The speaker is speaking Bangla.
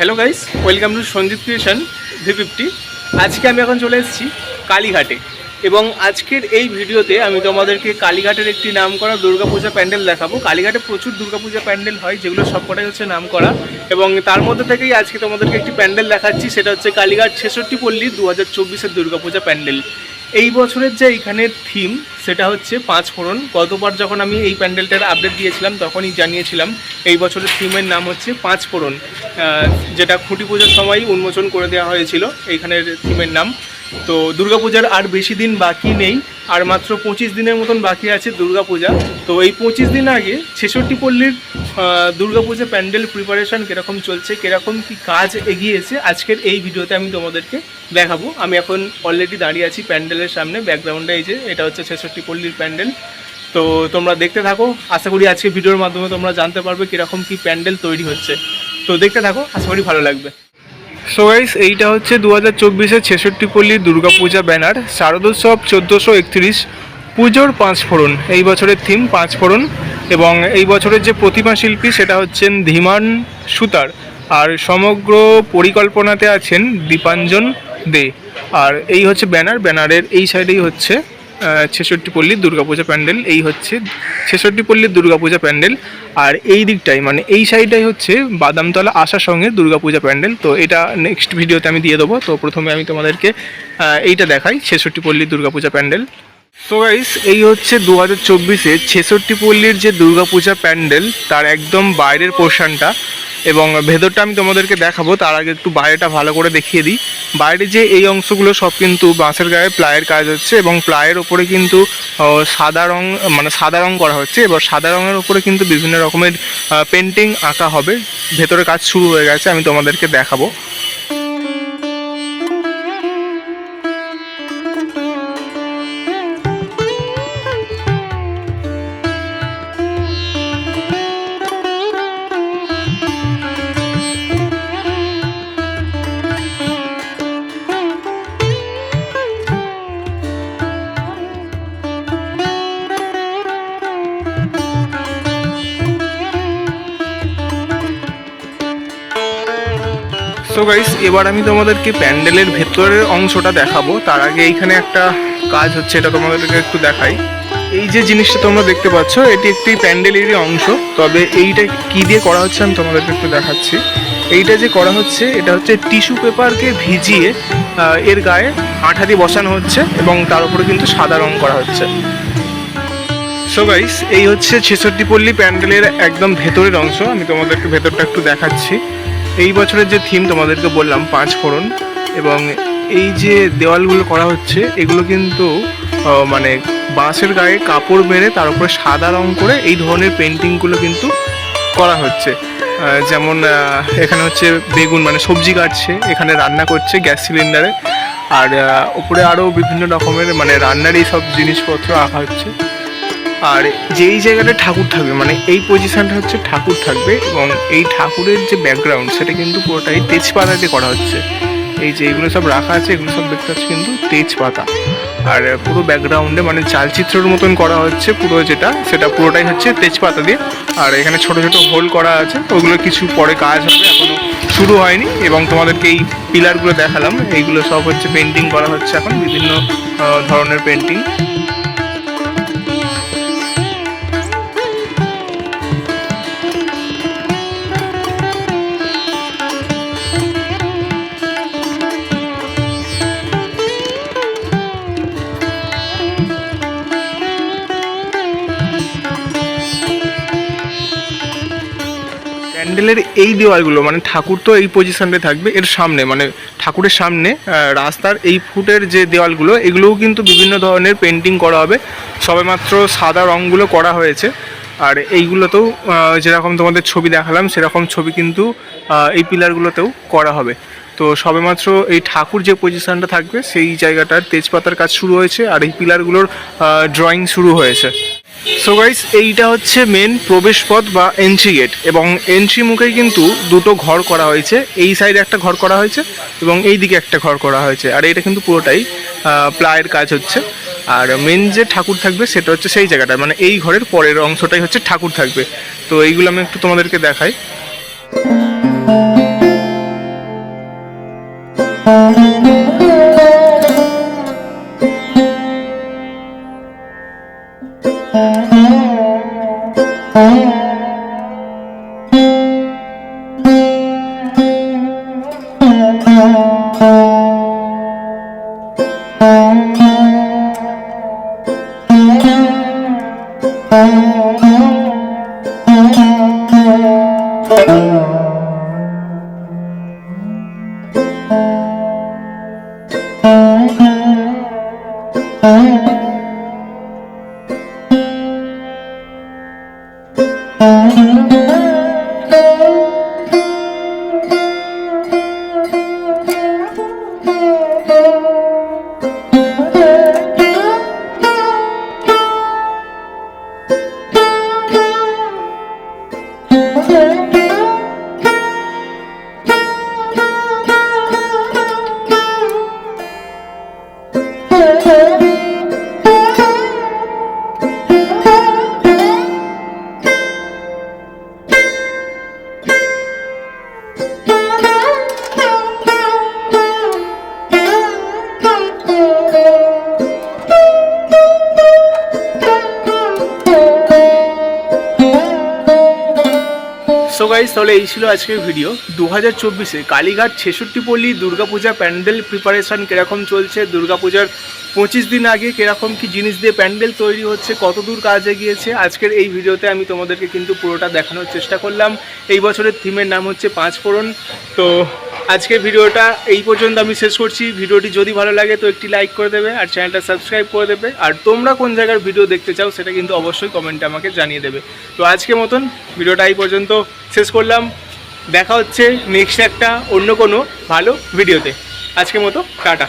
Hello guys welcome to Sanjit creation V fifty আজকে আমি এখন চলে এসেছি কালীঘাটে। এবং আজকের এই ভিডিওতে আমি তোমাদেরকে কালীঘাটের একটি নাম করা দুর্গাপূজা প্যান্ডেল দেখাবো। কালীঘাটে প্রচুর দুর্গাপূজা প্যান্ডেল হয়, যেগুলো সবকটাই হচ্ছে নাম করা এবং তার মধ্যে থেকেই আজকে তোমাদেরকে একটি প্যান্ডেল দেখাচ্ছি, সেটা হচ্ছে কালীঘাট ছেষট্টি পল্লী দু হাজার চব্বিশের দুর্গাপূজা প্যান্ডেল। এই বছরের যে এইখানের থিম সেটা হচ্ছে পাঁচ ফোড়ন। গতবার যখন আমি এই প্যান্ডেলটার আপডেট দিয়েছিলাম, তখনই জানিয়েছিলাম এই বছরের থিমের নাম হচ্ছে পাঁচ ফোড়ন। যেটা খুঁটি পুজোর সময় উন্মোচন করে দেওয়া হয়েছিল, এইখানের থিমের নাম। তো দুর্গাপূজার আর বেশি দিন বাকি নেই। আর মাত্র পঁচিশ দিনের মতন বাকি আছে দুর্গাপূজা। তো এই পঁচিশ দিন আগে ছেষট্টি পল্লীর দুর্গাপূজা প্যান্ডেল প্রিপারেশন কীরকম চলছে, কীরকম কী কাজ এগিয়েছে আজকের এই ভিডিওতে আমি তোমাদেরকে দেখাবো। আমি এখন অলরেডি দাঁড়িয়ে আছি প্যান্ডেলের সামনে ব্যাকগ্রাউন্ডে এই যে, এটা হচ্ছে ছেষট্টি পল্লীর প্যান্ডেল। তো তোমরা দেখতে থাকো, আশা করি আজকে ভিডিওর মাধ্যমে তোমরা জানতে পারবে কীরকম কী প্যান্ডেল তৈরি হচ্ছে। তো দেখতে থাকো, আশা করি ভালো লাগবে। সো গাইস এইটা হচ্ছে দু হাজার চব্বিশের ছেষট্টি পল্লীর দুর্গাপূজা ব্যানার। শারদোৎসব চোদ্দোশো একত্রিশ। পুজোর পাঁচ ফোড়ন। এই বছরের থিম পাঁচ ফোড়ন। এবং এই বছরের যে প্রতিমা শিল্পী, সেটা হচ্ছেন ধীমান সুতার। আর সমগ্র পরিকল্পনাতে আছেন দীপাঞ্জন দে। আর এই হচ্ছে ব্যানার। ব্যানারের এই সাইডেই হচ্ছে ছেষট্টি পল্লীর দুর্গাপূজা প্যান্ডেল, এই হচ্ছে ছেষট্টি পল্লীর দুর্গাপূজা প্যান্ডেল। আর এই দিকটাই মানে এই সাইডটাই হচ্ছে বাদামতলা আসার সঙ্গে দুর্গাপূজা প্যান্ডেল। তো এটা নেক্সট ভিডিওতে আমি দিয়ে দেবো। তো প্রথমে আমি তোমাদেরকে এইটা দেখাই, ছেষট্টি পল্লীর দুর্গাপূজা প্যান্ডেল। সো গাইস এই হচ্ছে দু হাজার চব্বিশে ছেষট্টি পল্লীর যে দুর্গাপূজা প্যান্ডেল, তার একদম বাইরের পোর্শনটা এবং ভেতরটা আমি তোমাদেরকে দেখাবো, তার আগে একটু বাইরেটা ভালো করে দেখিয়ে দিই। বাইরে যে এই অংশগুলো সব কিন্তু বাঁশের গায়ে প্লায়ের কাজ হচ্ছে এবং প্লায়ের ওপরে কিন্তু সাদা রং মানে সাদা রং করা হচ্ছে। এবার সাদা রঙের ওপরে কিন্তু বিভিন্ন রকমের পেন্টিং আঁকা হবে। ভেতরে কাজ শুরু হয়ে গেছে, আমি তোমাদেরকে দেখাবো। সো গাইস এবার আমি তোমাদেরকে প্যান্ডেলের ভেতরের অংশটা দেখাবো। তার আগে এইখানে একটা কাজ হচ্ছে, এটা তোমাদেরকে একটু দেখাই। এই যে জিনিসটা তোমরা দেখতে পাচ্ছ, এটি একটি প্যান্ডেলেরই অংশ। তবে এইটা কি দিয়ে করা হচ্ছে আমি তোমাদেরকে একটু দেখাচ্ছি। এইটা যে করা হচ্ছে, এটা হচ্ছে টিস্যু পেপারকে ভিজিয়ে এর গায়ে আঠা দিয়ে বসানো হচ্ছে এবং তার উপরে কিন্তু সাদা রং করা হচ্ছে। সো গাইস এই হচ্ছে ছেষট্টি পল্লী প্যান্ডেলের একদম ভেতরের অংশ। আমি তোমাদেরকে ভেতরটা একটু দেখাচ্ছি। এই বছরের যে থিম তোমাদেরকে বললাম, পাঁচ ফোড়ন, এবং এই যে দেওয়ালগুলো করা হচ্ছে, এগুলো কিন্তু মানে বাঁশের গায়ে কাপড় মেরে তার উপরে সাদা রং করে এই ধরনের পেন্টিংগুলো কিন্তু করা হচ্ছে। যেমন এখানে হচ্ছে বেগুন মানে সবজি কাটছে, এখানে রান্না করছে গ্যাস সিলিন্ডারে। আর উপরে আরও বিভিন্ন রকমের মানে রান্নার এই সব জিনিসপত্র আঁকা হচ্ছে। আর যেই জায়গাটা ঠাকুর থাকবে মানে এই পজিশনটা হচ্ছে ঠাকুর থাকবে এবং এই ঠাকুরের যে ব্যাকগ্রাউন্ড সেটা কিন্তু পুরোটাই তেজপাতা দিয়ে করা হচ্ছে। এই যে এগুলো সব রাখা আছে, এগুলো সব দেখতে হচ্ছে কিন্তু তেজপাতা। আর পুরো ব্যাকগ্রাউন্ডে মানে চালচিত্রের মতন করা হচ্ছে পুরো যেটা, সেটা পুরোটাই হচ্ছে তেজপাতা দিয়ে। আর এখানে ছোট ছোট হোল করা আছে, ওগুলো কিছু পরে কাজ হবে, এখনও শুরু হয়নি এবং তোমাদেরকে এই পিলারগুলো দেখালাম। এইগুলো সব হচ্ছে পেন্টিং করা হচ্ছে এখন, বিভিন্ন ধরনের পেন্টিং প্যান্ডেলের এই দেওয়ালগুলো মানে ঠাকুর তো এই পজিশনে থাকবে, এর সামনে মানে ঠাকুরের সামনে রাস্তার এই ফুটের যে দেওয়ালগুলো, এগুলোও কিন্তু বিভিন্ন ধরনের পেন্টিং করা হবে। সবেমাত্র সাদা রঙগুলো করা হয়েছে। আর এইগুলোতেও যেরকম তোমাদের ছবি দেখালাম, সেরকম ছবি কিন্তু এই পিলারগুলোতেও করা হবে। তো সবেমাত্র এই ঠাকুর যে পজিশনটা থাকবে, সেই জায়গাটার তেজপাতার কাজ শুরু হয়েছে, আর এই পিলারগুলোর ড্রয়িং শুরু হয়েছে। সো গাইস এইটা হচ্ছে মেন প্রবেশপথ বা এন্ট্রি গেট এবং এন্ট্রি মুখেই কিন্তু দুটো ঘর করা হয়েছে। এই সাইডে একটা ঘর করা হয়েছে এবং এই দিকে একটা ঘর করা হয়েছে। আর এটা কিন্তু পুরোটাই প্লায়ের কাজ হচ্ছে। আর মেন যে ঠাকুর থাকবে সেটা হচ্ছে সেই জায়গাটা। মানে এই ঘরের পরের অংশটাই হচ্ছে ঠাকুর থাকবে। তো এইগুলো আমি একটু তোমাদেরকে দেখাই। Mm-hmm. Thank you. So guys তাহলে এই ছিল আজকের ভিডিও দু হাজার চব্বিশে কালীঘাট ছেষট্টি পল্লী দুর্গাপূজা প্যান্ডেল প্রিপারেশান কীরকম চলছে? দুর্গাপূজার পঁচিশ দিন আগে কীরকম কি জিনিস দিয়ে প্যান্ডেল তৈরি হচ্ছে? কত দূর কাজ এগিয়েছে আজকের এই ভিডিওতে আমি তোমাদেরকে কিন্তু পুরোটা দেখানোর চেষ্টা করলাম। এই বছরের থিমের নাম হচ্ছে পাঁচ ফোড়ন। তো আজকের ভিডিওটা এই পর্যন্ত আমি শেষ করছি। ভিডিওটি যদি ভালো লাগে তো একটি লাইক করে দেবে আর চ্যানেলটা সাবস্ক্রাইব করে দেবে। আর তোমরা কোন জায়গার ভিডিও দেখতে চাও সেটা কিন্তু অবশ্যই কমেন্টে আমাকে জানিয়ে দেবে। তো আজকে মতন ভিডিওটা এই পর্যন্ত শেষ করলাম। দেখা হচ্ছে নেক্সট একটা অন্য কোনো ভালো ভিডিওতে আজকে মতো, টাটা।